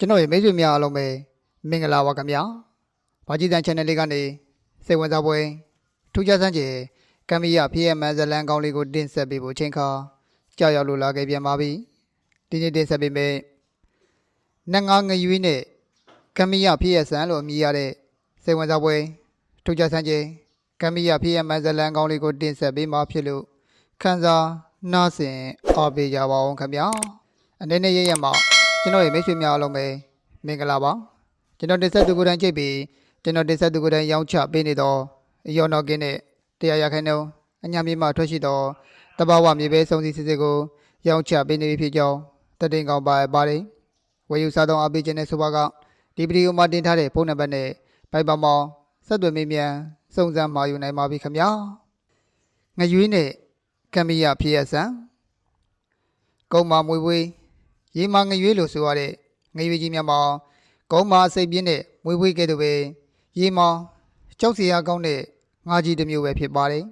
ကျွန်တော်ရဲ့မိတ်ဆွေများအားလုံးပဲမင်္ဂလာပါခင်ဗျာဘာကြီးတန် channel လေးကနေစိတ်ဝင်စားပွဲထူးခြားစမ်းချေကမ်မီယာ PM ဇလန်ကောင်းလေးကိုတင်ဆက်ပေးဖို့ချိန်ခါကြောက်ရောက်လို့လာခဲ့ပြန်ပါပြီဒီနေ့တင်ဆက်ပေးမယ်နတ်ငါငရွေးနဲ့ကမ်မီယာ PSN လို့အမည်ရတဲ့စိတ်ဝင်စားပွဲထူးခြားစမ်းချေကမ်မီယာ PM ဇလန်ကောင်းလေးကိုတင်ဆက်ပေးမှာဖြစ်လို့ခန်းစားနားဆင်အားပေးကြပါအောင်ခင်ဗျာအနေနဲ့ရရမှာ ကျွန်တော်ရဲ့မိတ်ဆွေများအားလုံးပဲမင်္ဂလာပါကျွန်တော်တင်ဆက်သူကိုယ်တိုင်ကြိတ်ပြီးကျွန်တော်တင်ဆက်သူကိုယ်တိုင်ရောင်းချပေးနေတော့ရော်နော်ကင်းနဲ့တရားရခိုင်နှုန်းအညာမြေမှာထွက်ရှိတော့တဘာဝမြေပဲစုံစီစစ်စစ်ကိုရောင်းချပေးနေပြီဖြစ်ကြောင်းတည်တင်ကောင်းပါပါတယ်ဝယ်ယူစားသောအပေးခြင်းနဲ့ဆိုပါကဒီဗီဒီယိုမှာတင်ထားတဲ့ဖုန်းနံပါတ်နဲ့ပိုက်ပါမောင်းဆက်သွယ်မေးမြန်းစုံစမ်းမှာယူနိုင်ပါပြီခင်ဗျာငရွေးနဲ့ကမ်မီယာဖြစ်ရဆန်ကုံမာမွေဝေး ရေမာငရွေးလို့ဆိုရတဲ့ငရွေးကြီးများမှာကုန်းမာစိတ်ပြင်းတဲ့မွေးဝေးကဲ့သို့ပဲရေမာကြောက်စရာကောင်းတဲ့ငါးကြီးတစ်မျိုးပဲဖြစ်ပါတယ်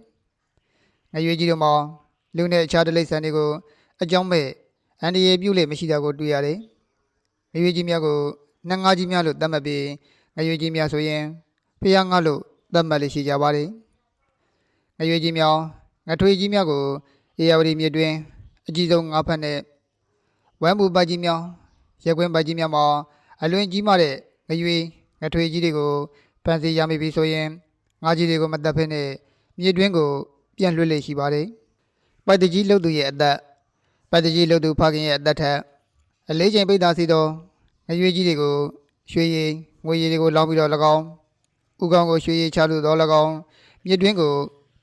။ငရွေးကြီးတို့မှာလူနဲ့အခြားတိရစ္ဆာန်တွေကိုအကြောင်းမဲ့အန္တရာယ်ပြုလို့မရှိတာကိုတွေ့ရတယ်။ငရွေးကြီးများကိုနတ်ငါးကြီးများလို့သတ်မှတ်ပြီးငရွေးကြီးများဆိုရင်ဖျားငါလို့သတ်မှတ်လို့ရှိကြပါတယ်။ငရွေးကြီးများငထွေကြီးများကိုအေယာဝတီမြစ်တွင်အကြီးဆုံးငါးဖက်နဲ့ ဝမ်ဘူပိုက်ကြီးများရက်ကွင်းပိုက်ကြီးများမှာအလွင်ကြီးမာတဲ့ငရွေငထွေကြီးတွေကိုဖန်စီရမိပြီဆိုရင်ငါးကြီးတွေကိုမတက်ဖက်နဲ့မြေတွင်းကိုပြန်လွှတ်လေရှိပါတယ်။ပိုက်တကြီးလှုပ်သူရဲ့အသက်ပိုက်တကြီးလှုပ်သူဖခင်ရဲ့အသက်ထက်အလေးချိန်ပိတ်သားစီသောငရွေကြီးတွေကိုရွှေရည်ငွေရည်တွေကိုလောင်းပြီးတော့၎င်းဥကောင်းကိုရွှေရည်ချလို့တော့၎င်းမြေတွင်းကို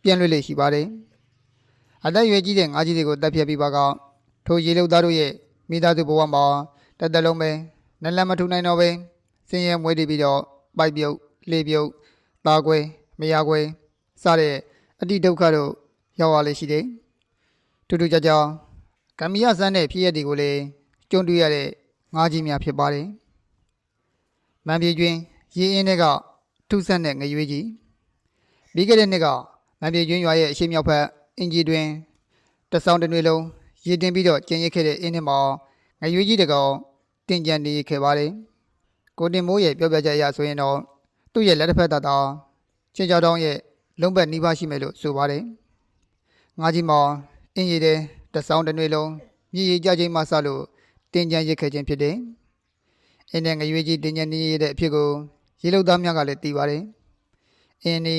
ပြန်လွှတ်လေရှိပါတယ်။အသက်အရွယ်ကြီးတဲ့ငါးကြီးတွေကိုတက်ဖြတ်ပြီးပါကထိုရေလုံသားတို့ရဲ့ မိသားစုဘဝမှာတက်တက်လုံးပဲနလန်မထူနိုင်တော့ပဲစင်ရဲမွေးတည်ပြီးတော့ပိုက်ပြုတ်လေပြုတ်သားခွဲမယားခွဲစတဲ့အတိဒုက္ခတို့ရောက်ရလေရှိတယ်ထူးထူးခြားခြားကမ္မီယဆန်းတဲ့ဖြစ်ရတွေကိုလည်းကြုံတွေ့ရတဲ့ငါးကြီးများဖြစ်ပါတယ်မန်ပြေကျွင်းရေအင်းတွေကထူးဆန်းတဲ့ငရွေးကြီးပြီးခဲ့တဲ့နှစ်ကမန်ပြေကျွင်းရွာရဲ့အရှိမြောက်ဘက်အင်ဂျီတွင်တစ်ဆောင်တစ်နွေလုံး ရည်တင်ပြီးတော့ကျင်းရစ်ခဲ့တဲ့အင်းထဲမှာငရွေးကြီးတကောင်တင်ကြံနေခဲ့ပါတယ်။ကိုတင်မိုးရဲ့ပြောပြချက်အရဆိုရင်တော့သူ့ရဲ့လက်တစ်ဖက်သားသာချင်းကြောင်တောင်းရဲ့လုံးဘက်နှီးပါးရှိမယ်လို့ဆိုပါတယ်။ငါးကြီးမောင်အင်းရည်တဲ့တဆောင်းတစ်နွေလုံးမြည်ရည်ကြခြင်းမှစလို့တင်ကြံရစ်ခဲ့ခြင်းဖြစ်တယ်။အင်းနဲ့ငရွေးကြီးတင်ကြံနေရတဲ့အဖြစ်ကိုရေလုံသားများကလည်းသိပါတယ်။အင်းဒီ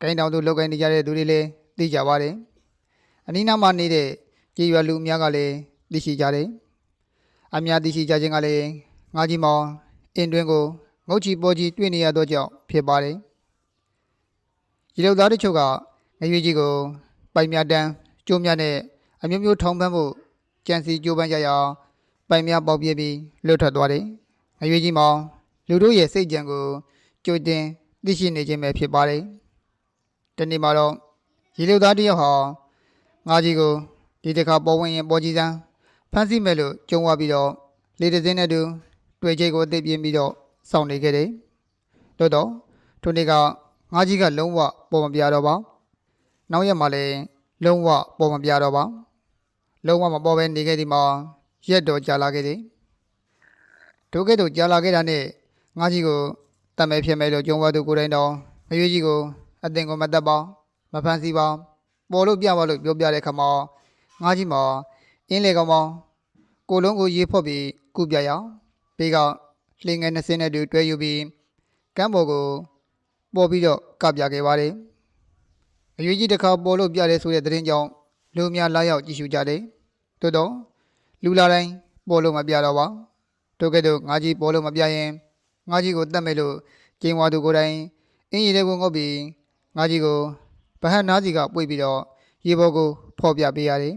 ကိုင်းတောင်သူလောက်ကိုင်းနေကြတဲ့သူတွေလည်းသိကြပါတယ်။အနီးနားမှာနေတဲ့ ကြေးရွာလူအများကလည်းသိရှိကြတယ်။အများသိရှိကြခြင်းကလည်းငါးကြီးမောင်အင်းတွင်ကိုငုတ်ချီပေါ်ကြီးတွေ့နေရသောကြောင့်ဖြစ်ပါတယ်။ရေလုံသားတို့ချုပ်ကငရွေကြီးကိုပိုင်မြတန်းကျိုးမြနဲ့အမျိုးမျိုးထောင်ပန်းဖို့ကြံစီကြိုးပမ်းကြရအောင်ပိုင်မြပေါက်ပြပြီးလွတ်ထွက်သွားတယ်။ငရွေကြီးမောင်လူတို့ရဲ့စိတ်ကြံကိုကြိုတင်သိရှိနေခြင်းပဲဖြစ်ပါတယ်။ဒီနေ့မှာတော့ရေလုံသားတစ်ယောက်ဟာငါးကြီးကို ဒီတစ်ခါပေါ်ဝင်ရင်ပေါ်ကြီးစမ်းဖမ်းဆီးမယ်လို့ကြုံဝပြီးတော့လေတစင်းနဲ့တူတွေ့ချိတ်ကိုအသိပြင်းပြီးတော့စောင့်နေခဲ့တယ်။တို့တော့ထိုနေ့ကငါးကြီးကလုံးဝပေါ်မပြတော့ပါ။နောက်ရက်မှလည်းလုံးဝပေါ်မပြတော့ပါ။လုံးဝမပေါ်ပဲနေခဲ့ဒီမှာရက်တော်ကြာလာခဲ့တယ်။ထိုကဲ့သို့ကြာလာခဲ့တာနဲ့ငါးကြီးကိုတတ်မဲ့ဖြစ်မဲ့လို့ကြုံဝသူကိုယ်တိုင်တော့မရွေးကြီးကိုအတင်ကိုမတက်ပါမဖမ်းဆီးပါပေါ်လို့ပြပါလို့ပြောပြတဲ့ခါမှာ ငါးကြီးမှာအင်းလေကောင်မောင်ကိုလုံးကိုရေဖော့ပြီးကုပြရအောင်ဘေးကလှငယ်20နဲ့တူတွဲယူပြီးကမ်းပေါ်ကိုပေါ်ပြီးတော့ကပြခဲ့ပါတယ်အရွေးကြီးတစ်ခါပေါ်လို့ပြတယ်ဆိုတဲ့သတင်းကြောင့်လူအများလာရောက်ကြည့်ရှုကြတယ်တိုးတော့လူလာတိုင်းပေါ်လို့မပြတော့ပါတို့ကဲ့သို့ငါးကြီးပေါ်လို့မပြရင်ငါးကြီးကိုတတ်မယ်လို့ကျင်းဝါသူကိုယ်တိုင်အင်းရည်တဲ့ကိုငုတ်ပြီးငါးကြီးကိုဗဟတ်နားစီကပွေပြီးတော့ရေပေါ်ကိုဖော်ပြပေးရတယ်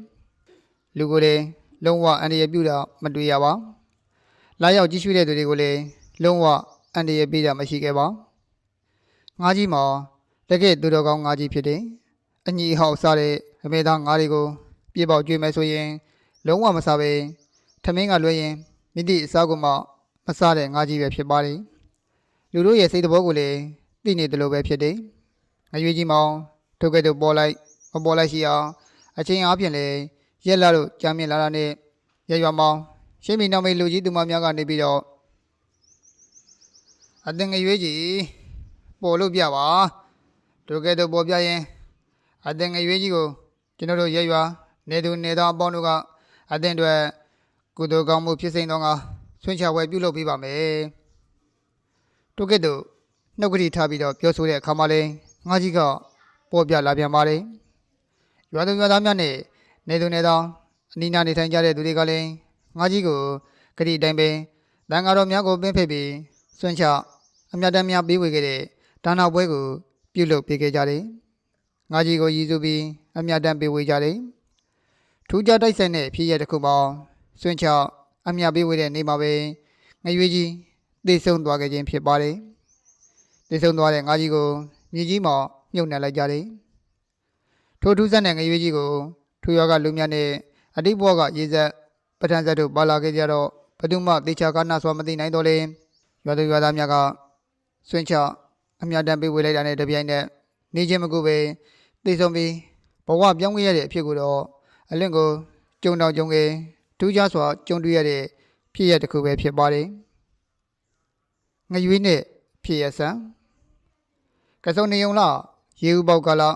လူကိုယ်လည်းလုံးဝအန္တရာယ်ပြုတာမတွေ့ရပါလာရောက်ကြည့်ရှုတဲ့သူတွေကိုလည်းလုံးဝအန္တရာယ်ပေးတာမရှိခဲ့ပါငါးကြီးမှာတကယ်သူတော်ကောင်းငါးကြီးဖြစ်တယ်အညီအဟောက်စားတဲ့အမေသားငါးတွေကိုပြေပေါက်ကျွေးမယ်ဆိုရင် လုံးဝမစားပဲထမင်းကလွှဲရင်မိတိအစားကိုမှမစားတဲ့ငါးကြီးပဲဖြစ်ပါတယ်လူတို့ရဲ့စိတ်တော်ကိုလည်းသိနေတယ်လို့ပဲဖြစ်တယ်ငရွေကြီးမောင်ထုတ်ကဲ့သို့ပေါ်လိုက်မပေါ်လိုက်ရှိအောင်အချင်းအားဖြင့်လည်း ရက်လာလို့ကြာမြင့်လာတာနဲ့ရရွာမောင်ရှင်းမီနောက်မေလူကြီးသူမများကနေပြီးတော့အတင်ငရွေးကြီးပေါ်လို့ပြပါတို့ကဲ့သို့ပေါ်ပြရင်အတင်ငရွေးကြီးကိုကျွန်တော်တို့ရဲရွာနေသူနေသားအပေါင်းတို့ကအတင်တွေကုသိုလ်ကောင်းမှုဖြစ်စိမ့်သောငါဆွင့်ချဝဲပြုလုပ်ပေးပါမယ်တို့ကဲ့သို့နှုတ်ကတိထားပြီးတော့ပြောဆိုတဲ့အခါမှာလဲငါကြီးကပေါ်ပြလာပြန်ပါတယ်ရွာသူရွာသားများနဲ့ နေသူနေသားအနီးနားနေထိုင်ကြတဲ့သူတွေကလည်းငါကြီးကိုဂတိအတိုင်းပဲတန်ဃာတော်များကိုပင်းဖိတ်ပြီးဆွင့်ချအမြတ်တမ်းများပေးဝေခဲ့တဲ့ဒါနာပွဲကိုပြုလုပ်ပေးခဲ့ကြတယ်ငါကြီးကိုရည်စူးပြီးအမြတ်တမ်းပေးဝေကြတယ်ထူးခြားတိုက်ဆိုင်တဲ့ဖြစ်ရတစ်ခုပေါင်းဆွင့်ချအမြတ်ပေးဝေတဲ့နေ့မှာပဲငရွေးကြီးသိဆုံးသွားခဲ့ခြင်းဖြစ်ပါတယ်သိဆုံးသွားတဲ့ငါကြီးကိုမြေကြီးမှာမြုပ်နှံလိုက်ကြတယ်ထိုထူးဆန်းတဲ့ငရွေးကြီးကို ထူရောကလူမြတ်နဲ့အတိတ်ဘဝကရေဆက်ပဋ္ဌာန်းဇတ်တို့ပါလာခဲ့ကြတော့ဘယ်သူမှတေချာကနာစွာမသိနိုင်တော့လေရွာသူရွာသားများကဆွင့်ချအမြတ်တမ်းပေးဝေလိုက်တာနဲ့တပြိုင်နက်နေချင်းမကူပဲသိဆုံးပြီးဘဝပြောင်းခဲ့ရတဲ့အဖြစ်ကိုတော့အလင့်ကိုကြုံတော့ကြုံခဲ့ထူးခြားစွာကြုံတွေ့ရတဲ့ဖြစ်ရတစ်ခုပဲဖြစ်ပါတယ်ငရွေးနဲ့ဖြစ်ရဆန်ကစုံနေုံလားရေဥပေါက်ကလာ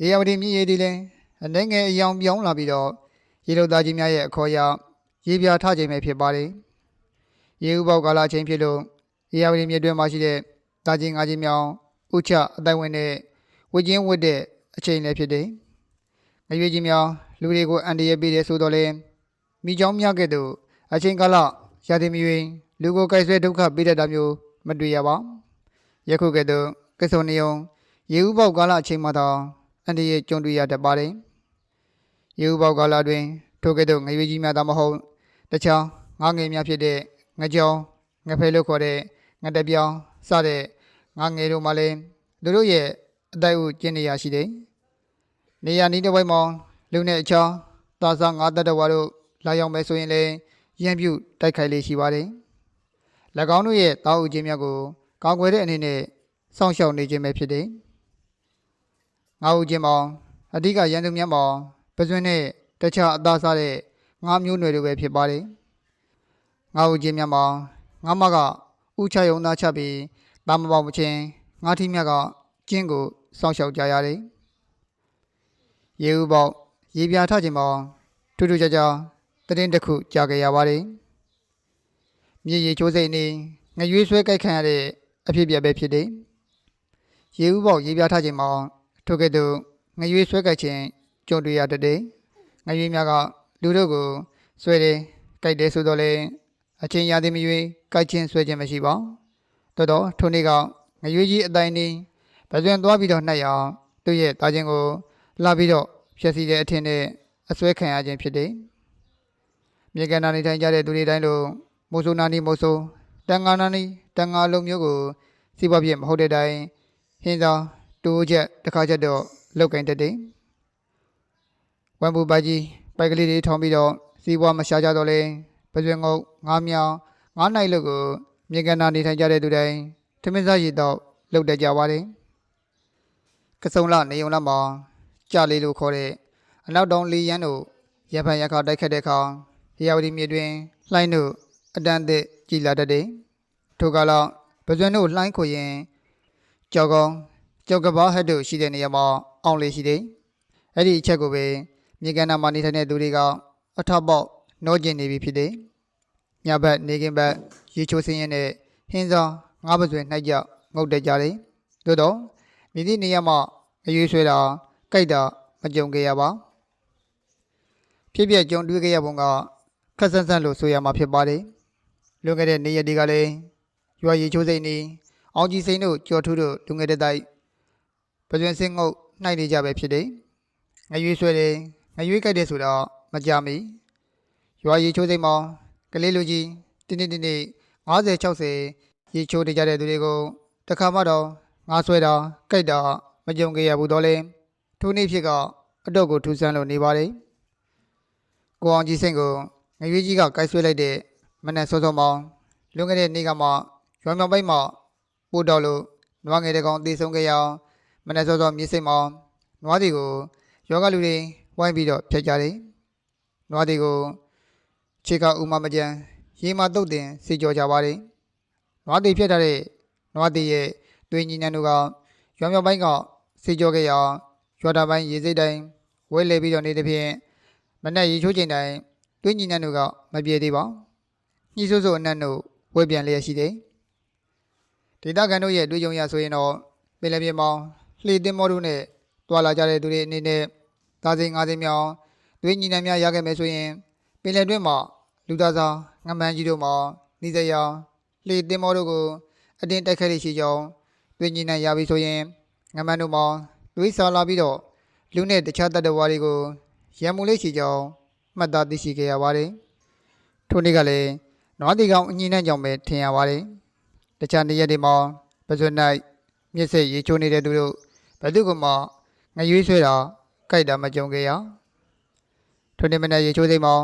ရေယဝတီမြည်ရည်ဒီလဲ အနေငယ်အယောင်ပြောင်းလာပြီးတော့ရေလုသားကြီးများရဲ့အခေါ်အရရေပြာထခြင်းပဲဖြစ်ပါတယ်ရေဥပေါက်ကလာချင်းဖြစ်လို့ရေယဝတီမြစ်တွင်မှာရှိတဲ့တာချင်းငါးချင်းမြောင်ဥချအတိုင်ဝင်တဲ့ဝစ်ချင်းဝစ်တဲ့အချိန်လည်းဖြစ်တယ်ငရွေးကြီးမြောင်လူတွေကိုအန်တရပေးတယ်ဆိုတော့လေမိချောင်းများကဲ့သို့အချိန်ကာလရာသီမရွေးလူကိုကြိုက်ဆွဲဒုက္ခပေးတတ်တာမျိုးမတွေ့ရပါယခုကဲ့သို့ကဆုံနေုံရေဥပေါက်ကာလအချိန်မှာတော့အန်တရကြုံတွေ့ရတတ်ပါတယ် ရေဥပေါက်ကာလတွင် ထိုကဲ့သို့ငရွေးကြီးများသာမဟုတ်တခြားငါးငယ်များဖြစ်တဲ့ငကြောင်ငဖဲလို့ခေါ်တဲ့ငတပြောင်စတဲ့ငါးငယ်တို့မှလည်းသူတို့ရဲ့အတိုက်အဥကျင့်နေရရှိတယ်နေရနီးတစ်ဝိုက်မှာလူနဲ့အချောင်းသာစားငါးတတဝါတို့လာရောက်မယ်ဆိုရင်လည်းရံပြုတ်တိုက်ခိုက်လေးရှိပါတယ်၎င်းတို့ရဲ့တာအုပ်ခြင်းများကိုကောင်းကွယ်တဲ့အနေနဲ့စောင့်ရှောက်နေခြင်းပဲဖြစ်တယ်ငါးဦးခြင်းမှာအဓိကရန်သူများမှာ ပဇွန်းနဲ့တခြားအသားစားတဲ့ငါးမျိုးနွယ်တွေပဲဖြစ်ပါတယ်ငါးဦးခြင်းများမှာငါးမကဥချယုံသားချပြီးတာမပေါမချင်းငါးထီးမြတ်ကကျင်းကိုစောင့်ရှောက်ကြရတယ်ရေဦးပေါက်ရေပြာထခြင်းမှာထူးထူးခြားခြားသတင်းတစ်ခုကြားခဲ့ရပါတယ်မြေရီချိုးစိတ်နေငရွေးဆွဲကြိုက်ခံရတဲ့အဖြစ်အပျက်ပဲဖြစ်တယ်ရေဦးပေါက်ရေပြာထခြင်းမှာထိုကဲ့သို့ငရွေးဆွဲကြိုက်ခြင်း ကြုံတွေ့ရတတ်တယ်ငရွေးများကလူတို့ကိုဆွဲတယ်ကြိုက်တယ်ဆိုတော့လေအချင်းရသည်မရွေးကြိုက်ခြင်းဆွဲခြင်းမရှိပါတော်တော်ထိုနေ့ကငရွေးကြီးအတိုင်းနေဗဇွန်သွားပြီးတော့နှက်ရအောင်သူ့ရဲ့တာချင်းကိုလာပြီးတော့ဖြည့်ဆည်းတဲ့အထင်နဲ့အစွဲခံရခြင်းဖြစ်တယ်မြေကနာနေထိုင်ကြတဲ့သူတွေတိုင်းလိုမိုးဆိုးနာနီမိုးဆိုးတန်ငါနာနီတန်ငါလုံးမျိုးကိုစီးပွားဖြစ်မဟုတ်တဲ့တိုင်ဟင်းသာတိုးချက်တစ်ခါချက်တော့လောက်ကင်တတ်တယ် ဝမ်ပူပိုက်ကြီးပိုက်ကလေးတွေထောင်းပြီးတော့စီးပွားမရှားကြတော့လေပဇွန်ငုတ်ငားမြောင်ငားနိုင်လို့ကိုမြေကနာနေထိုင်ကြတဲ့သူတိုင်းထမင်းစားရည်တော့လောက်တတ်ကြပါတယ်ကစုံလနေုံလမှာကြလေးလို့ခေါ်တဲ့အနောက်တောင်လေးရန်တို့ရဖန်ရခါတိုက်ခတ်တဲ့အခါရေယာဝတီမြေတွင်လှိုင်းတို့အတန်းသစ်ကြည်လာတတ်တယ်ထိုကလောက်ပဇွန်တို့လှိုင်းခွေရင်ကြောက်ကောင်းကြောက်ကဘာဟက်တို့ရှိတဲ့နေရာမှာအောင်လေးရှိတယ်အဲ့ဒီအချက်ကိုပဲ မြေကန္နာမှာနေထိုင်တဲ့သူတွေကအထပေါက်နှောကျင်နေပြီဖြစ်တယ်ညဘက်နေကင်းဘက်ရေချိုးစင်းရင်နဲ့ဟင်းဆောင်ငါးပဇွန်နှိုက်ကြငုတ်တက်ကြတယ်သို့တော့မြည်သည့်နေရာမှာအရွေးဆွဲတာကြိုက်တာမကြုံခဲ့ရပါဖြစ်ပြကြုံတွေ့ခဲ့ရပုံကခက်ဆန်းဆန်းလို့ဆိုရမှာဖြစ်ပါတယ်လွန်ခဲ့တဲ့နေ့ရက်တွေကလည်းရွာရီချိုးစိတ်နေအောင်ကြီးစိန်တို့ကြော်ထူးတို့လူငယ်တဲ့တိုက်ပဇွန်စင်းငုတ်နှိုက်နေကြပဲဖြစ်တယ်ငရွေးဆွဲတယ် ငရွေးကြိုက်တယ်ဆိုတော့မကြမီရွာရီချိုးစိတ်မောင်ကလေးလူကြီးတင်းတင်းတင်းတင်း50 60ရေချိုးနေကြတဲ့သူတွေကိုတခါမှတော့ငါဆွဲတာကြိုက်တာမကြုံခဲ့ရဘူးတော့လေထိုနေ့ဖြစ်ကအတော့ကိုထူဆန်းလို့နေပါတယ်ကိုအောင်ကြီးစိန်ကိုငရွေးကြီးကကိုက်ဆွဲလိုက်တဲ့မနက်စောစောမောင်လွန်ခဲ့တဲ့နေ့ကမှရွာမြောင်ပိုက်မှပို့တော်လို့နွားငယ်တကောင်တေဆုံးခဲ့ရအောင်မနက်စောစောမြေစိတ်မောင်နွားတွေကိုယောဂလူတွေ ဝိုင်းပြီးတော့ဖျက်ကြတယ်နွားတွေကိုခြေကဥမမကြံရေမတုတ်တင်စေကြောကြပါတယ်နွားတွေဖျက်ထားတဲ့နွားတီရဲ့တွင်ညီနန်းတို့ကရွာမြောက်ပိုင်းကစီကြောခဲ့ရာရွာတာပိုင်းရေစိတ်တိုင်းဝဲလေပြီးတော့နေတဲ့ဖြင့်မနက်ရေချိုးချိန်တိုင်းတွင်ညီနန်းတို့ကမပြေသေးပါညှိဆိုးဆိုးအနက်တို့ဝဲပြန်လျက်ရှိတယ်ဒေတာကန်တို့ရဲ့တွေ့ကြုံရဆိုရင်တော့ပင်လယ်ပြင်မောင်လှေတင်မောတို့နဲ့တွာလာကြတဲ့သူတွေအနေနဲ့ သားစိန်ငါးစိန်မြောင်တွင်ညီနန်းများရခဲ့မယ်ဆိုရင်ပင်လယ်တွင်းမှာလူသားစားငမန်းကြီးတို့မှာနေစရာလှေတင်မောတို့ကိုအတင်းတိုက်ခတ်ရရှိကြောင်းတွင်ညီနိုင်ရပြီဆိုရင်ငမန်းတို့မှာတွေးစားလာပြီးတော့လူနဲ့တခြားတတ္တဝါတွေကိုရံမှုလေးရှိကြောင်းမှတ်သားသိရှိခဲ့ရပါတယ်။ထိုနေ့ကလည်းနွားတီကောင်အညီနဲ့ကြောင့်ပဲထင်ရပါတယ်။တခြားနေရာတွေမှာပဇွတ်၌မျက်စိရေချိုးနေတဲ့သူတို့ဘယ်သူကမှငရွေးဆွဲတာ ကြိုက်တာမကြုံခဲ့ရ။ထိုနေ့မနေ့ရေချိုးသိမ်းမှာ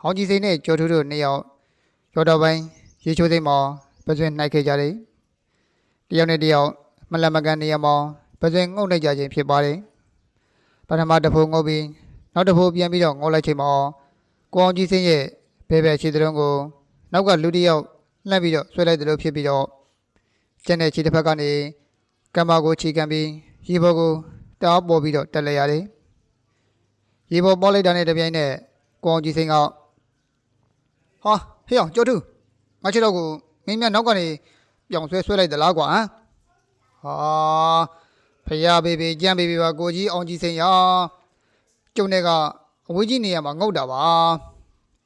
ဟောင်းကြီးစိန်နဲ့ကျော်ထူးတို့နှစ်ယောက်ရော်တော်ပိုင်းရေချိုးသိမ်းမှာပဇွင်နှိုက်ခဲ့ကြတယ်။တယောက်နဲ့တယောက်မလတ်မကန်နေရမောင်ပဇွင်ငုံလိုက်ကြခြင်းဖြစ်ပါတယ်။ပထမတစ်ဖိုးငုံပြီးနောက်တစ်ဖိုးပြန်ပြီးတော့ငုံလိုက်ချိန်မှာကိုအောင်ကြီးစင်းရဲ့ဘဲဘဲခြေတရုံးကိုနောက်ကလူတစ်ယောက်လှမ်းပြီးတော့ဆွဲလိုက်တယ်လို့ဖြစ်ပြီးတော့ကျန်တဲ့ခြေတစ်ဖက်ကနေကံမကိုခြေကန်ပြီးရေဘော်ကိုတားပေါ်ပြီးတော့တက်လိုက်ရတယ်။ ရေဘော်ပေါ်လိုက်တာနဲ့တပြိုင်နက်ကိုအောင်ကြီးစင်းကဟာဟေ့အောင်ကြောက်သူငါချစ်တော့ကိုမင်းမြတ်နောက်ကနေပြောင်ဆွဲဆွဲလိုက်သလားကွာဟမ်ဟာဖယားဘေဘေကြမ်းဘေဘေပါကိုကြီးအောင်ကြီးစိန်ရာကျုံတဲ့ကအဝေးကြီးနေရမှာငုတ်တာပါ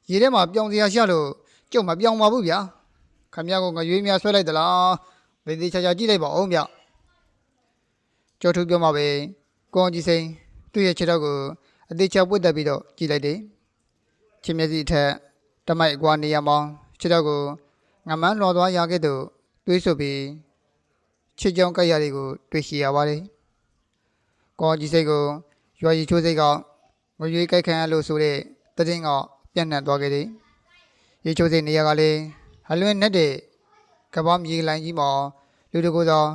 ရေထဲမှာပြောင်စရာရှာလို့ကျုံမပြောင်ပါဘူးဗျာခမရကိုငရွေးများဆွဲလိုက်သလားဘေသေးချာချာကြည့်လိုက်ပါဦးဗျကျော်ထူးပြောမှာပဲကိုအောင်ကြီးစိန်သူ့ရဲ့ခြေထောက်ကို အသေးချာပွတ်တက်ပြီးတော့ကြည့်လိုက်တယ်ချင်းမျက်စိအထက်တမိုက်အကွာနေရမောင်းခြေထောက်ကိုငမန်းလော်သွားရခဲ့သူတွေးဆိုပြီးချစ်ကြောင်းကြိုက်ရတွေကို တွေ့ရှိရပါတယ်။ကောကြီးစိတ်ကိုရွာရီချိုးစိတ်ကငွေရွေးကြိုက်ခံရလို့ဆိုတဲ့တည်င်းကပြန့်နှံ့သွားခဲ့တယ်။ရေချိုးစိတ်နေရာကလည်းအလွင်နဲ့တဲ့ကပ္ပမြေလိုင်းကြီးမှာလူတကူသော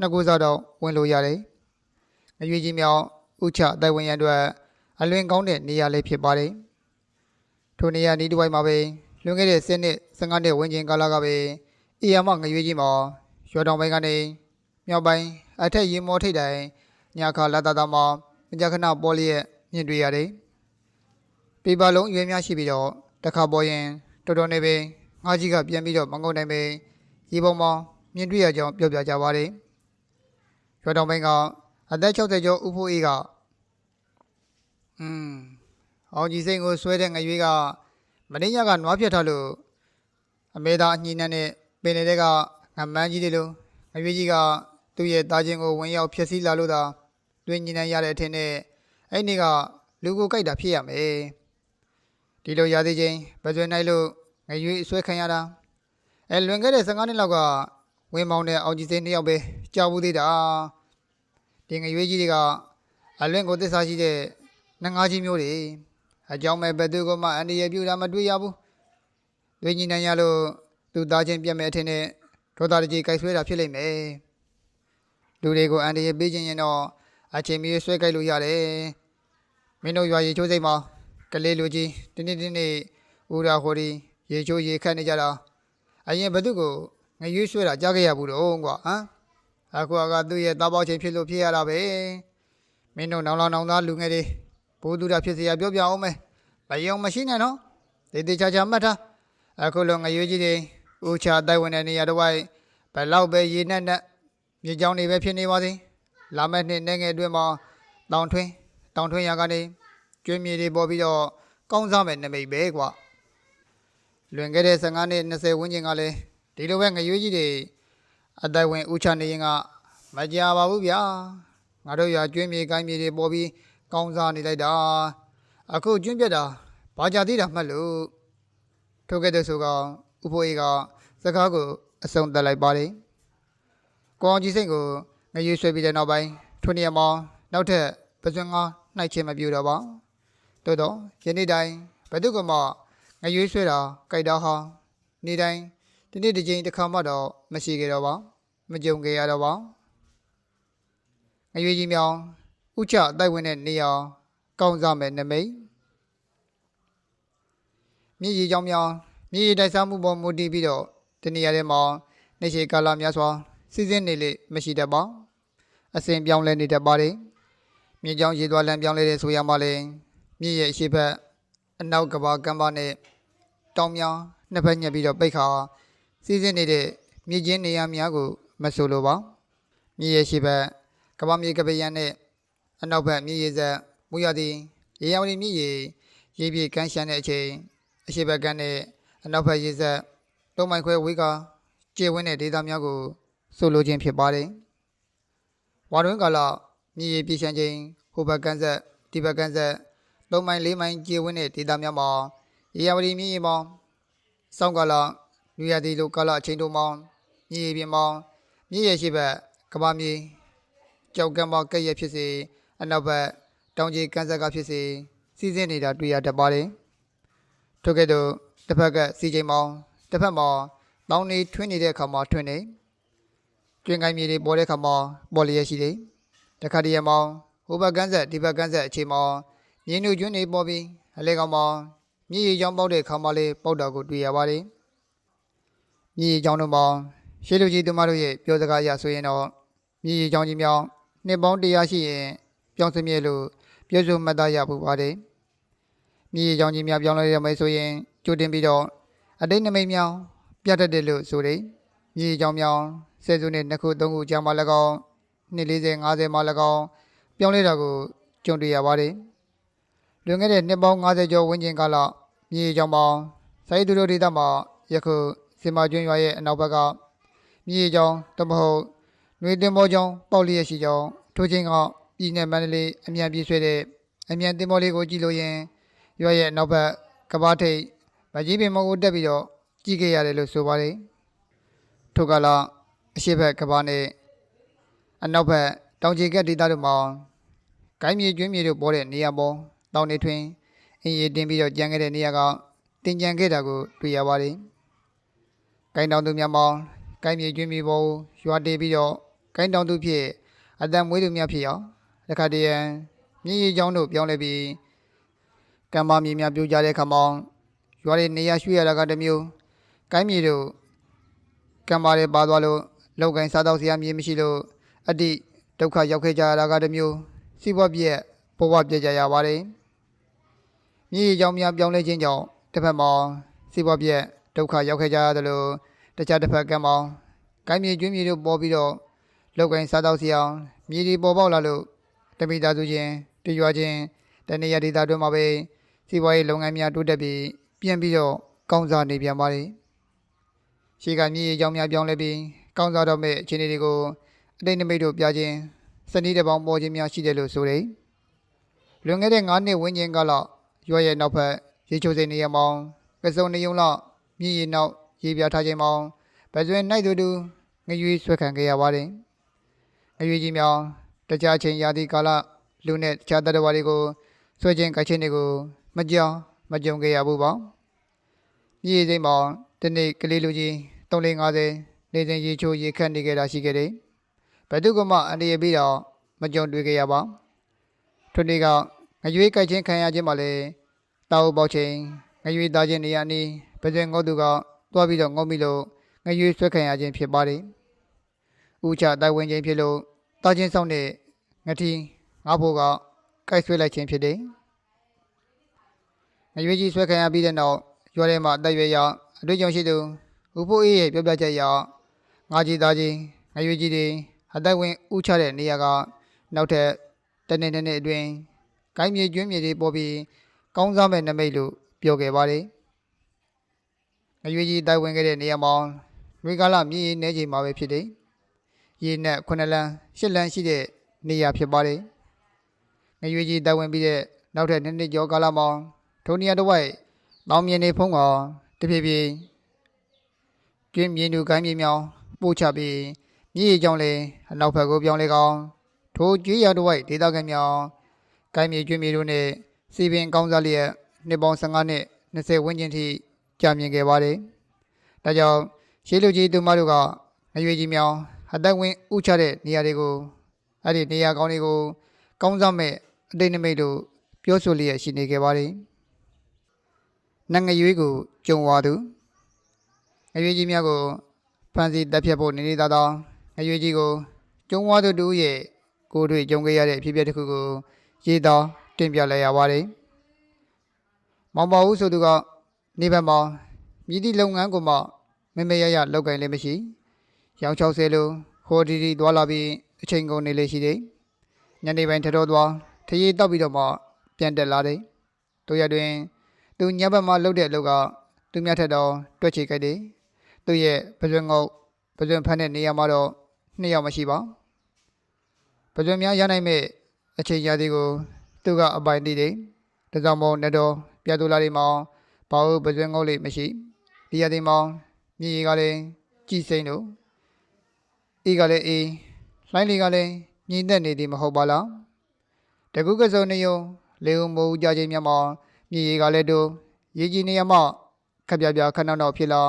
နှစ်ကူသောတော့ဝင်လို့ရတယ်။ငွေကြီးမြောင်ဥချအတိုင်ဝင်ရန်အတွက် အလွင်ကောင်းတဲ့နေရာလေးဖြစ်ပါတယ်။ထိုနေရာဤတစ်ဝိုက်မှာပဲလွန်ခဲ့တဲ့10နှစ်15နှစ်ဝန်းကျင်ကာလကပဲအေယာမငရွေးကြီးမှာရွာတောင်ပိုင်းကနေမြောက်ပိုင်းအထက်ရင်မောထိတ်တိုင်ညာခါလာတာတာမှာမကြခဏပေါ်လျက်မြင်တွေ့ရတယ်။ပေပါလုံးရွေးများရှိပြီးတော့တစ်ခါပေါ်ရင်တော်တော်နေပဲငါးကြီးကပြန်ပြီးတော့မငုံနိုင်ပဲရေပုံမှာမြင်တွေ့ရကြောင်းပြောပြကြပါတယ်။ရွာတောင်ပိုင်းကအသက်60ကျော်ဥဖိုးအေးက อืมအောင်ကြီးစိန်ကိုဆွဲတဲ့ငရွေးကမင်းညကနွားပြတ်ထားလို့အမေသားအညင်းနဲ့ပင်နေတဲ့ကငမန်းကြီးတွေလိုငရွေးကြီးကသူ့ရဲ့တာချင်းကိုဝင်ရောက်ဖျက်ဆီးလာလို့သာတွင်ညင်နေရတဲ့အထင်နဲ့အဲ့ဒီကလူကိုကြိုက်တာဖြစ်ရမယ်ဒီလိုရသေးချင်းဗဇွေနိုင်လို့ငရွေးဆွဲခံရတာအဲလွန်ခဲ့တဲ့15နှစ်လောက်ကဝင်းမောင်းတဲ့အောင်ကြီးစိန်နှစ်ယောက်ပဲကြောက်ဘူးသေးတာဒီငရွေးကြီးတွေကအလွင့်ကိုသစ္စာရှိတဲ့ နှငါးကြီးမျိုးတွေအကြောင်းမဲ့ဘယ်သူကမှအန္တရာယ်ပြုတာမတွေ့ရဘူး။တွေ့ညီနိုင်ရလို့သူသားချင်းပြတ်မဲ့အထင်နဲ့ဒေါသတကြီးကြိုက်ဆွဲတာဖြစ်လိမ့်မယ်။လူတွေကိုအန္တရာယ်ပေးခြင်းရင်တော့အချိန်မီဆွဲကြိုက်လို့ရတယ်။မင်းတို့ရွာရေချိုးစိတ်မှာကလေးလူကြီးတင်းတင်းတင်းနေဦးရာဟိုဒီရေချိုးရေခတ်နေကြတာအရင်ဘယ်သူကိုငရွေးဆွဲတာကြားခဲ့ရဘူးတော့ကွာဟမ်အခုကသူ့ရဲ့တားပေါချင်းဖြစ်လို့ဖြစ်ရတာပဲမင်းတို့နောင်လောင်နောင်သားလူငယ်တွေ ဘိုးသူတာဖြစ်စရာပြောပြအောင်မယ်မယုံမရှိနဲ့နော်တေတေချာချာမှတ်ထားအခုလိုငရွေးကြီးတွေဦးချတိုက်ဝင်တဲ့နေရာတစ်ဝိုက်ဘလောက်ပဲရေနဲ့နဲ့မြေကြောင်းတွေပဲဖြစ်နေပါစေလာမယ့်နှစ်နိုင်ငံအတွင်းမှာတောင်ထွင်းတောင်ထွင်းရာကနေကျွေးမြေတွေပေါ်ပြီးတော့ကောင်းစားမယ်နမိတ်ပဲကွာလွန်ခဲ့တဲ့15နှစ်20ဝန်းကျင်ကလည်းဒီလိုပဲငရွေးကြီးတွေအတိုက်ဝင်ဦးချနေရင်ကမကြပါဘူးဗျာငါတို့ရွာကျွေးမြေကိုင်းမြေတွေပေါ်ပြီး ကောင်းစားနေလိုက်တာအခုကျွန်းပြက်တာဘာကြသေးတာမှတ်လို့ထိုကဲ့သို့ဆိုကောင်ဥဖိုးအေးကစကားကိုအဆုံးသတ်လိုက်ပါတယ်ကိုအောင်ကြီးစိတ်ကိုငရွေးဆွဲပြီးတဲ့နောက်ပိုင်းထိုနေရာမှာနောက်ထပ်ပစွန်းငါနှိုက်ချင်းမပြူတော့ပါတိုးတော့ယနေ့တိုင်းဘယ်သူကမှငရွေးဆွဲတာကြိုက်တာဟာနေ့တိုင်းဒီနေ့တစ်ချိန်တစ်ခါမှတော့မရှိကြတော့ပါမကြုံကြရတော့ပါငရွေးကြီးမြောင် ဥချအတိုက်ဝင်တဲ့နေရာကောင်းစားမဲ့နမိတ်မြည်ရီကြောင်မြောင်မြည်ရီတိုက်စားမှုပေါ်မူတည်ပြီးတော့ဒီနေရာထဲမှာနေရှိကာလများစွာစီစဉ်နေလေမရှိတတ်ပါအစဉ်ပြောင်းလဲနေတတ်ပါတယ်မြေကြောင်းရေသွားလမ်းပြောင်းလဲတဲ့ဆိုရမှလည်းမြစ်ရဲ့အရှိတ်ဘက်အနောက်ကဘာကမ်းပါနဲ့တောင်မြောင်းနှစ်ဖက်ညက်ပြီးတော့ပိတ်ခါစီစဉ်နေတဲ့မြေချင်းနေရာများကိုမဆိုလိုပါမြစ်ရဲ့ရှိတ်ဘက်ကဘာမြေကပယံနဲ့ အနောက်ဘက်မြစ်ရည်ဆက်မူရသည်ရေရောင်ရီမြစ်ရေရေပြေကမ်းရှမ်းတဲ့အချိန်အရှိတ်ဘက်ကမ်းနဲ့အနောက်ဘက်ရည်ဆက်တုံးမိုင်ခွဲဝေးကကျေဝင်းတဲ့ဒေသများကိုဆိုလိုခြင်းဖြစ်ပါတယ်။ဝါတွင်းကာလမြေရီပြည်ရှမ်းခြင်းဟိုဘက်ကန်းဆက်ဒီဘက်ကန်းဆက်၃မိုင်၄မိုင်ကျေဝင်းတဲ့ဒေသများမှာရေယာဝတီမြေရီမောင်စောင်းကာလလူရသည်လိုကာလအချိန်တို့မောင်မြေရီပြင်မောင်မြေရရှိဘက်ကဘာမြေကြောက်ကံမကဲ့ရဲ့ဖြစ်စေ အနောက်ဘက်တောင်ကြီးကန်းဆက်ကဖြစ်စေစီစဉ်နေတာတွေ့ရတတ်ပါတယ်။ထို့ကဲ့သို့တစ်ဖက်ကစီချိန်မောင်တစ်ဖက်မှာတောင်းနေထွင်းနေတဲ့အခါမှာထွင်းနေကျွင်းကိုင်းမြေတွေပေါ်တဲ့ခါမှာပေါ်လျက်ရှိတယ်။တခါတည်းမောင်ဟိုဘက်ကန်းဆက်ဒီဘက်ကန်းဆက်အချိန်မှာမြင်းတို့ကျွန်းတွေပေါ်ပြီးအလဲကောင်မှာမြေရီချောင်းပေါက်တဲ့ခါမှာလေးပေါက်တာကိုတွေ့ရပါတယ်။မြေရီချောင်းတို့မှာရှေးလူကြီးသူမတို့ရဲ့ပြောစကားအရဆိုရင်တော့မြေရီချောင်းကြီးမြောင်နှစ်ပေါင်း100ရှိရင် ပြောင်းစမြဲလို့ပြောဆိုမှတ်သားရပူပါတယ်။မြေရီချောင်းကြီးများပြောင်းလဲရမယ်ဆိုရင်ကြိုတင်ပြီးတော့အတိတ်နမိတ်မြောင်ပြတ်တတ်တယ်လို့ဆိုတယ်။မြေရီချောင်းမြောင်ဆယ်စုနှစ်နှစ်ခုသုံးခုကြာမှ၎င်းနှစ်40 50မှ၎င်းပြောင်းလဲတာကိုကြုံတွေ့ရပါတယ်။လွန်ခဲ့တဲ့နှစ်ပေါင်း50ကျော်ဝန်းကျင်ကာလမြေကြောင်ပေါင်းစိုက်သူတို့ဒေသမှာယခုစင်မာကျွန်းရွာရဲ့အနောက်ဘက်ကမြေကြောင်တမဟုတ်နှွေတင်မောကြောင်ပေါက်လျက်ရှိကြောင်းထိုချင်းက ပြည်နယ်မန္တလေးအမြန်ပြေးဆွဲတဲ့အမြန်တင်မောလေးကိုကြည့်လို့ရင်ရွာရဲ့အနောက်ဘက်ကဘာထိတ်မကြီးပင်မောကိုတက်ပြီးတော့ကြည့်ခဲ့ရတယ်လို့ဆိုပါတယ်။ထိုကလာအရှိဘက်ကဘာနဲ့အနောက်ဘက်တောင်ကြီးကက်ဒေသတို့မှာကိုင်းမြေကျွင်းမြေတို့ပေါ်တဲ့နေရာပေါ်တောင်နေထွင်အင်းရီတင်ပြီးတော့ကြံခဲ့တဲ့နေရာကတင်ကြံခဲ့တာကိုတွေ့ရပါတယ်။ကိုင်းတောင်သူများမှာကိုင်းမြေကျွင်းမြေပေါ်ရွာတေးပြီးတော့ကိုင်းတောင်သူဖြစ်အတန်မွေးသူများဖြစ်အောင် တစ်ခါတည်းရန်မြေရီချောင်းတို့ပြောင်းလဲပြီးကံမမြေများပြိုကျတဲ့ခါမှာရွာတွေနေရာရွှေ့ရတာကတစ်မျိုးကိုင်းမြေတို့ကံပါတယ်ပါသွားလို့လောက်ကိုင်းစားတော့စရာမြေမရှိလို့အတိဒုက္ခရောက်ခဲ့ကြရတာကတစ်မျိုးစီးပွားပြက်ဘဝပြက်ကြရပါတယ်မြေကြီးကြောင့်များပြောင်းလဲခြင်းကြောင့်တစ်ဖက်မှာစီးပွားပြက်ဒုက္ခရောက်ခဲ့ကြရတယ်လို့တခြားတစ်ဖက်ကံမောင်းကိုင်းမြေကျွင်းမြေတို့ပေါ်ပြီးတော့လောက်ကိုင်းစားတော့စရာမြေကြီးပေါ်ပေါက်လာလို့ တမိသားစုချင်းတရွာချင်းတနေရာဒေသတွင်းမှာပဲစီးပွားရေးလုပ်ငန်းများတိုးတက်ပြီးပြန်ပြီးတော့ကောင်းစားနေပြန်ပါတယ်ရှေ့ကမြေကြီးကြောင်များပြောင်းလဲပြီးကောင်းစားတော့မဲ့အခြေအနေတွေကိုအတိတ်နမိတ်တို့ပြခြင်းစနစ်တစ်ပေါင်းပေါ်ခြင်းများရှိတယ်လို့ဆိုတယ်။လွန်ခဲ့တဲ့9နှစ်ဝန်းကျင်ကလောက်ရွာရဲ့နောက်ဖက်ရေချိုစိန်နေရမောင်းကစုံနေုံလောက်မြေကြီးနောက်ရေပြထားခြင်းမောင်းဗဇွဲနိုင်သူတူငရွေးဆွဲခံခဲ့ရပါတယ်။ငရွေးကြီးမြောင်း တခြားချင်းရာသီကာလလူနဲ့တခြားတတ္တဝါတွေကိုဆွဲခြင်းကချင်းတွေကိုမကြောင်မကြုံခဲ့ရဘူးပေါ့။မြေကြီးစိမ့်မောင်းဒီနေ့ကလေးလူကြီး350နေစဉ်ရေချိုးရေခတ်နေကြတာရှိခဲ့တယ်။ဘယ်သူကမှအန္တရာယ်ပြီးတော့မကြုံတွေ့ခဲ့ရပါ။ထိုနေ့ကငရွေးကြိုက်ချင်းခံရခြင်းမှလည်းတာဝပေါချင်းငရွေးသားချင်းနေရာနီးဘယ်စဉ်ငေါသူကသွားပြီးတော့ငေါမိလို့ငရွေးဆွဲခံရခြင်းဖြစ်ပါတယ်။ဥချတိုက်ဝင်ခြင်းဖြစ်လို့ တာချင်းဆောင်တဲ့ငထီငါဖို့ကကြိုက်ဆွဲလိုက်ခြင်းဖြစ်တယ်။ငရွေးကြီးဆွဲခံရပြီးတဲ့နောက်ရွာထဲမှာအသက်ရွယ်ရအတွေ့အကြုံရှိသူဥဖိုးအေးရဲ့ပြောပြချက်အရငါးကြီးသားကြီးငရွေကြီးတွေအသက်ဝင်ဥချတဲ့နေရာကနောက်ထပ်တနေ့တစ်နေ့အတွင်းကိုင်းမြေကျွင်းမြေတွေပေါ်ပြီးကောင်းစားမဲ့နမိတ်လို့ပြောခဲ့ပါတယ်ငရွေကြီးတိုင်ဝင်ခဲ့တဲ့နေရာမှာရွေကာလမြေနေချိန်မှာပဲဖြစ်တယ် ရေနဲ့ခုနှစ်လမ်းရှစ်လမ်းရှိတဲ့နေရာဖြစ်ပါတယ်ငရွေကြီးတိုင်ဝင်ပြီးတဲ့နောက်ထပ်နှစ်နှစ်ကျော်ကာလမှာထိုနေရာတစ်ဝိုက်တောင်မြင်နေဖုံးကတဖြည်းဖြည်းကျွင်းမြင်းသူကိုင်းမြေမြောင်းပို့ချပြီးမြေကြီးကြောင့်လည်းအနောက်ဘက်ကိုပြောင်းလဲကောင်းထိုကျွေးရတစ်ဝိုက်ဒေသခံမြောင်းကိုင်းမြေကျွင်းမြေတို့နဲ့စီပင်ကောင်းစားလျက်နှစ်ပေါင်း15နှစ်20ဝန်းကျင်ထိကြာမြင့်ခဲ့ပါတယ်။ဒါကြောင့်ရှေးလူကြီးသူမတို့ကငရွေကြီးမြောင်း အသက်ဝင်ဥချတဲ့နေရာတွေကိုအဲ့ဒီနေရာကောင်းတွေကိုကောင်းစားမဲ့အတိတ်နမိတ်တို့ပြောဆိုလျက်ရှိနေခဲ့ပါတယ်။နတ်ငရွေကိုကြုံဝါသူငရွေကြီးများကိုဖန်စီတက်ဖြတ်ဖို့နေနေသားသားငရွေကြီးကိုကျုံဝါသူတူရဲ့ကိုယ်တွေ့ကြုံခဲ့ရတဲ့အဖြစ်အပျက်တစ်ခုကိုရေးသားတင်ပြလိုက်ရပါတယ်။မောင်ပါဦးဆိုသူကနေဘက်မှာမြည်သည့်လုပ်ငန်းကိုမှမမေရရလောက်ကင်လည်းမရှိ။ ရောင်60လိုဟိုဒီဒီသွားလာပြီးအချိန်ကုန်နေလေရှိတယ်။ညနေပိုင်းထတော်သွားထရေတောက်ပြီးတော့မှပြန်တက်လာတယ်။တို့ရတွင် သူညဘက်မှာလှုပ်တဲ့အလုပ်ကသူများထက်တော့တွက်ချေခဲ့တယ်။သူရဲ့ပဇွန်ငုတ်ပဇွန်ဖက်တဲ့နေရာမှာတော့နှစ်ယောက်မရှိပါ။ပဇွန်များရနိုင်မဲ့အချိန်ရာသီကို သူကအပိုင်သိတယ်။ဒါကြောင့်မို့နေတော့ပြတ်သူလာတွေမှာဘာလို့ပဇွန်ငုတ်လေးမရှိဒီရာသီမှာမြေကြီးကလည်းကြည်စိမ့်တို့ အေးကလည်းအေးလှိုင်းလေးကလည်းညီသက်နေသည်မဟုတ်ပါလားတကူကစုံနေယုံလေုံမိုးကြခြင်းများမှာမြေကြီးကလည်းတို့ရေကြီးနေရမှခက်ပြပြခဏနောက်ဖြစ်လာ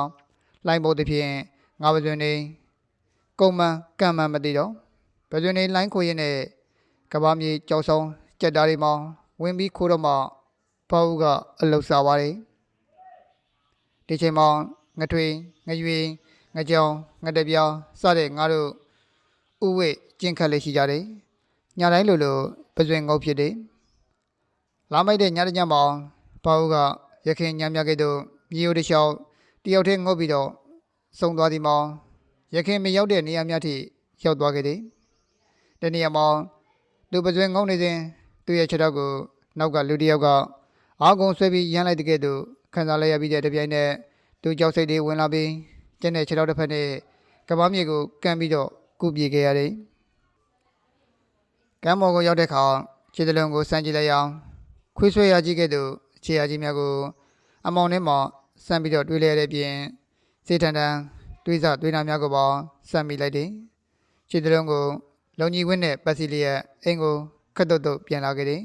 လှိုင်းဖို့တစ်ဖြင့်ငါပဇွန်နေကုံမှန်ကံမှန်မသိတော့ပဇွန်နေလှိုင်းခွေရင်နဲ့ကဘာမြေကြောက်ဆောင်ကြက်သားတွေမှာဝင်ပြီးခိုးတော့မှပေါ့ဦးကအလုစားပါတယ်ဒီချိန်မှာငထွေငရွေ ငကြောင်ငတပြားစတဲ့ငါတို့ဥဝိကျင့်ခတ်လေးရှိကြတယ်ညတိုင်းလိုလိုပဇွင်ငုတ်ဖြစ်တယ်လာမိုက်တဲ့ညတညမှာပေါ့ဦးကရခင်ညမြကဲ့သို့မြေရိုးတစ်လျှောက်တယောက်တည်းငုတ်ပြီးတော့စုံသွားသည်မှာရခင်မရောက်တဲ့နေရာများထိရောက်သွားခဲ့တယ်တနေရာမှာသူပဇွင်ငုတ်နေစဉ်သူ့ရဲ့ခြေထောက်ကိုနောက်ကလူတစ်ယောက်ကအာကုံဆွဲပြီးရမ်းလိုက်တဲ့ကဲ့သို့ခံစားလိုက်ရပြီးတဲ့တပြိုင်နက်သူကြောက်စိတ်တွေဝင်လာပြီး ကျင်းတဲ့ခြေထောက်တစ်ဖက်နဲ့ကပားမြေကိုကမ်းပြီးတော့ကုပြေခဲ့ရတယ်ကမ်းမော်ကိုရောက်တဲ့အခါခြေတလုံးကိုစမ်းကြည့်လိုက်အောင်ခွေးဆွဲရကြီးကဲ့သို့ခြေရကြီးများကိုအမောင်ထဲမှာစမ်းပြီးတော့တွေးလိုက်ရတဲ့ပြင်စေတန်တန်တွေးစားတွေးနာများကိုပါစမ်းမိလိုက်တယ်ခြေတလုံးကိုလုံကြီးဝင်းနဲ့ပတ်စီလျက်အိမ်ကိုခတ်တုတ်တုတ်ပြန်လာခဲ့တယ်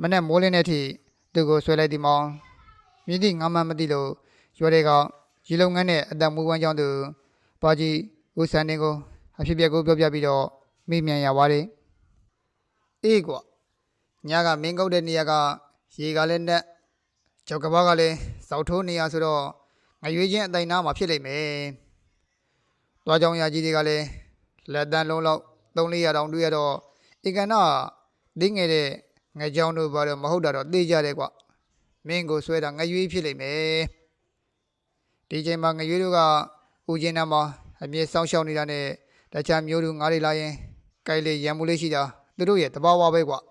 မနဲ့မိုးလင်းတဲ့အထိသူကိုဆွဲလိုက်ဒီမောင်မြည်သည့်ငါမှမသိလို့ရွာတွေက ရေလုံငန်းနဲ့အတံမူဝမ်းကြောင်းသူပါကြီးဦးစံနေကိုအဖြစ်ပြက်ကိုပြောပြပြီးတော့မိမြန်ရပါတယ်အေးကွာညကမင်းကုတ်တဲ့နေရာကရေကလည်းနဲ့ကြောက်ကဘာကလည်းစောက်ထိုးနေရဆိုတော့ငရွေချင်းအတိုင်နာမှာဖြစ်လိမ့်မယ်။သွားကြောင်ရကြီးတွေကလည်းလက်တန်းလုံးလောက်300တောင်တွေ့ရတော့ဧကန်နာဒင်းငယ်တဲ့ငကြောင်တို့ဘာတော့မဟုတ်တာတော့သိကြတယ်ကွ။မင်းကိုဆွဲတာငရွေဖြစ်လိမ့်မယ်။ ဒီချိန်မှာငရွေတို့ကဦးချင်းနာမှာအမြဲစောင်းရှောက်နေတာနဲ့တခြားမျိုးတို့ငါးတွေလာရင်ကြိုက်လေရံမှုလေးရှိတာသူတို့ရဲ့တဘာဝပဲကွ။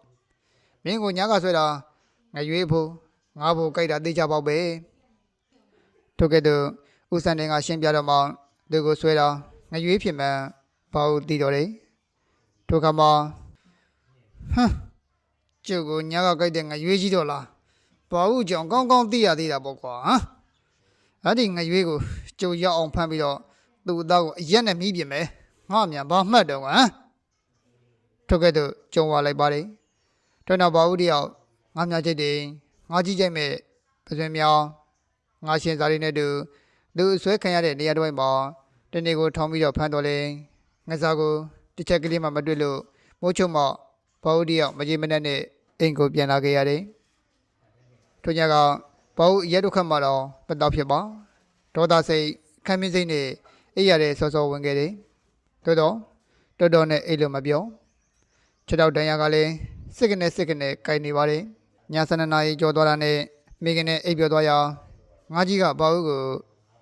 မင်းကိုညာကဆွဲတာငရွေဖို့ငါဖို့ကြိုက်တာသိကြပေါ့ပဲထို့ကဲ့သို့ဦးစံတင်ကရှင်းပြတော့မှသူကိုဆွဲတာငရွေဖြစ်မှန်းဘာလို့သိတော့လဲထို့ခါမှာဟမ်ကျုပ်ကိုညာကကြိုက်တဲ့ငရွေကြီးတော့လားဘာလို့ကြောင်ကောင်းကောင်းသိရသေးတာပေါ့ကွာဟမ် အဲ့ဒီငရွေကိုကျုပ်ရောက်အောင်ဖမ်းပြီးတော့သူ့အသားကိုအရက်နဲ့မြည်ပြင်မယ်ငါမြန်ဘာမှတ်တော့ဟမ်ထို့ကဲ့သို့ကြုံဝလိုက်ပါတယ်ထွန်းတော်ဘာဦးတယောက်ငါမြချိတ်တယ်ငါကြီးကြိုက်မဲ့ပဇွင်မြောင်ငါရှင်စားလေးနဲ့တူသူအဆွဲခံရတဲ့နေရာတစ်ဝိုက်မှာတနေ့ကိုထောင်းပြီးတော့ဖမ်းတော်လဲငစားကိုတစ်ချက်ကလေးမှမတွေ့လို့မိုးချုံမော့ဘောဦးတယောက်မကြီးမနဲ့နဲ့အိမ်ကိုပြန်လာခဲ့ရတယ်ထို့ညက ဘောဦးရဲဒုက္ခမှာတော့ပတောက်ဖြစ်ပါဒေါသစိတ်ခံမင်းစိတ်နဲ့အိပ်ရတဲ့စောစောဝင်ခဲ့တယ်တော်တော်တော်တော်နဲ့အိတ်လို့မပြောခြေတော့တန်ရကလည်းစစ်ကနေစစ်ကနေကြိုက်နေပါတယ်ည7နာရီကျော်သွားတာနဲ့မိခင်နဲ့အိပ်ပြောသွားရအောင်ငါကြီးကဘာဦးကို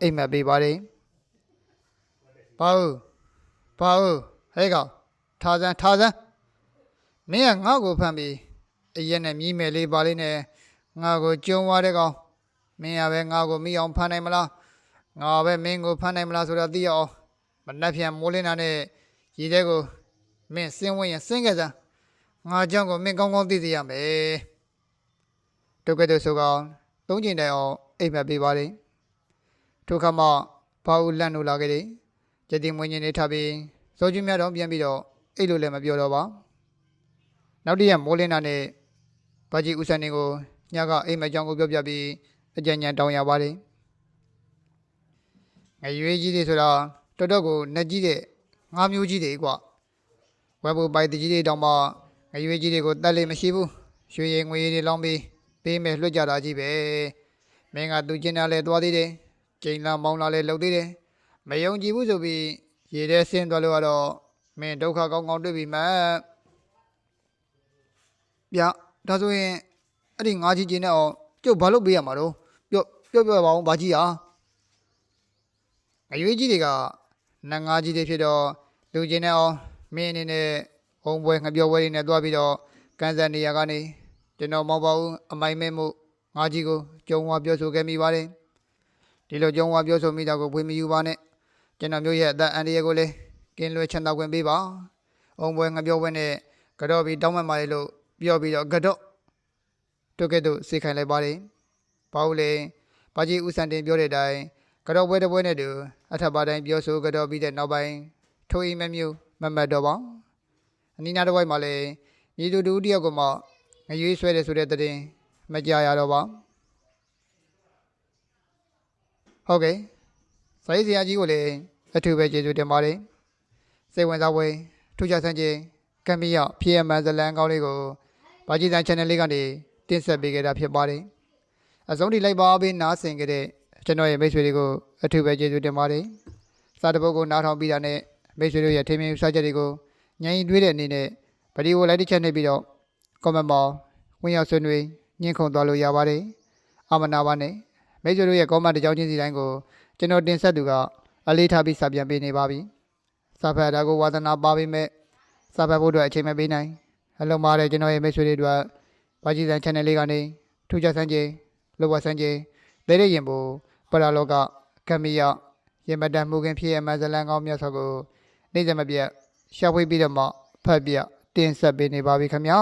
အိမ်မက်ပေးပါတယ်ဘာဦးဘာဦးဟဲ့ကောင်ထားစမ်းထားစမ်းမင်းကငါ့ကိုဖမ်းပြီးအရက်နဲ့မြည်မယ်လေးပါလေးနဲ့ငါကိုကျုံသွားတဲ့ကောင် မင်းကပဲငါကိုမိအောင်ဖမ်းနိုင်မလားငါပဲမင်းကိုဖမ်းနိုင်မလားဆိုတော့သိရအောင်မနှက်ဖြန်မိုးလင်းတာနဲ့ရေထဲကိုမင်းစင်းဝင်ရင်စင်းခဲ့စမ်းငါကြောင့်ကိုမင်းကောင်းကောင်းသိစေရမယ်တုတ်ကဲ့တို့ဆိုကောင်သုံးကျင်တိုင်အောင်အိမ်မက်ပေးပါတယ်ထိုခါမှဘာဦးလန့်လို့လာခဲ့တယ်ကျက်တင်မွေးညင်းနေထပ်ပြီးစောကျွမြတ်တော်ပြန်ပြီးတော့အိတ်လို့လည်းမပြောတော့ပါနောက်တည့်ရက်မိုးလင်းတာနဲ့ဘာကြီးဦးစံနေကိုညကအိမ်မက်ကြောင်းကိုပြောပြပြီး အကြံဉာဏ်တောင်းရပါတယ်ငရွေးကြီးတွေဆိုတာတော်တော်ကိုနှက်ကြီးတဲ့ငါးမျိုးကြီးတွေကွဝက်ဘူပိုက်တကြီးတွေတောင်မှငရွေးကြီးတွေကိုတတ်လိမရှိဘူးရွှေရည်ငွေရည်တွေလောင်းပြီးပေးမယ်လွှတ်ကြတာကြီးပဲမင်းကသူကျင်တာလဲသွားသေးတယ်ကျိန်လာမောင်းလာလဲလှုပ်သေးတယ်မယုံကြည်ဘူးဆိုပြီးရေထဲဆင်းသွားလို့ကတော့မင်းဒုက္ခကောင်းကောင်းတွေ့ပြီမှဗျဒါဆိုရင်အဲ့ဒီငါးကြီးချင်းနဲ့အောင်ကျုပ်ဘာလုပ်ပေးရမှာတော့ ပြောပြောပြောပါအောင်ဘာကြီးဟာအရွေးကြီးတွေကနတ်ငါးကြီးတွေဖြစ်တော့လူချင်းနဲ့အောင်မင်းအနေနဲ့ဟုံးပွဲငပြောပွဲတွေနဲ့တွားပြီးတော့ကန်ဆန်နေရကနေကျွန်တော်မောက်ပါဦးအမိုင်မဲမှုငါးကြီးကိုကြုံဝါပြောဆိုခဲ့မိပါတယ်ဒီလိုကြုံဝါပြောဆိုမိတာကိုဖွင့်မယူပါနဲ့ကျွန်တော်မျိုးရဲ့အသက်အန္တရာယ်ကိုလည်းကင်းလွယ်ချမ်းသာခွင့်ပေးပါဟုံးပွဲငပြောပွဲနဲ့ကတော့ပြီးတောင်းပန်ပါလေလို့ပြောပြီးတော့ကတော့တို့ကဲ့သို့စေခိုင်လိုက်ပါတယ်ဘာလို့လဲ ဘာကြီးဦးစံတင်ပြောတဲ့အတိုင်းကတော့ပွဲတစ်ပွဲနဲ့တူအထက်ပါတိုင်းပြောဆိုကတော့ပြီးတဲ့နောက်ပိုင်းထိုးအိမ်မမျိုးမမတ်တော့ပါအနီးနားတစ်ဝိုက်မှာလည်းမြေသူတူတယောက်ကမှငရွေးဆွဲတယ်ဆိုတဲ့တဲ့တင်မကြရတော့ပါဟုတ်ကဲ့စာရေးဆရာကြီးကိုလည်းအထူးပဲကျေးဇူးတင်ပါတယ်စိတ်ဝင်စားပွဲထူးခြားဆန်းခြင်းကမ်မီယာ PM ဇလန်ကောင်းလေးကိုဘာကြီးတန် channel လေးကနေတင်ဆက်ပေးခဲ့တာဖြစ်ပါတယ် အဆုံးထိလိုက်ပါပေးနားဆင်ကြတဲ့ကျွန်တော်ရဲ့မိတ်ဆွေတွေကိုအထူးပဲကျေးဇူးတင်ပါတယ်စာတပုတ်ကိုနားထောင်ပြီးတာနဲ့မိတ်ဆွေတို့ရဲ့ထင်မြင်ယူဆချက်တွေကိုညင်တွေးတဲ့အနေနဲ့ဗီဒီယိုလိုက်တစ်ချက်နှိပ်ပြီးတော့ comment မှာဝင်ရောက်ဆွေးနွေးညှင်းခုန်သွားလို့ရပါတယ်အမနာပါနဲ့မိတ်ဆွေတို့ရဲ့ comment တစ်ကြောင်းချင်းစီတိုင်းကိုကျွန်တော်တင်ဆက်သူကအလေးထားပြီးစာပြန်ပေးနေပါပြီစာဖတ်တာကိုဝါသနာပါပေမဲ့စာဖတ်ဖို့အတွက်အချိန်မပေးနိုင်အလုံးမားတဲ့ကျွန်တော်ရဲ့မိတ်ဆွေတွေအတွက်ဘာကြီးစံ channel လေးကနေထူးခြားဆန်းခြင်း လောဘဆန်းခြင်းလဲတဲ့ရင်ဘူပရာလောကကမ္မီယရင်မတန်မှုခင်ဖြစ်ရဲ့မဇလန်ကောင်းမြတ်စွာကိုနေ့စဉ်မပြတ်ရှာဖွေပြီးတော့မှဖတ်ပြတင်ဆက်ပေးနေပါပြီခင်ဗျာ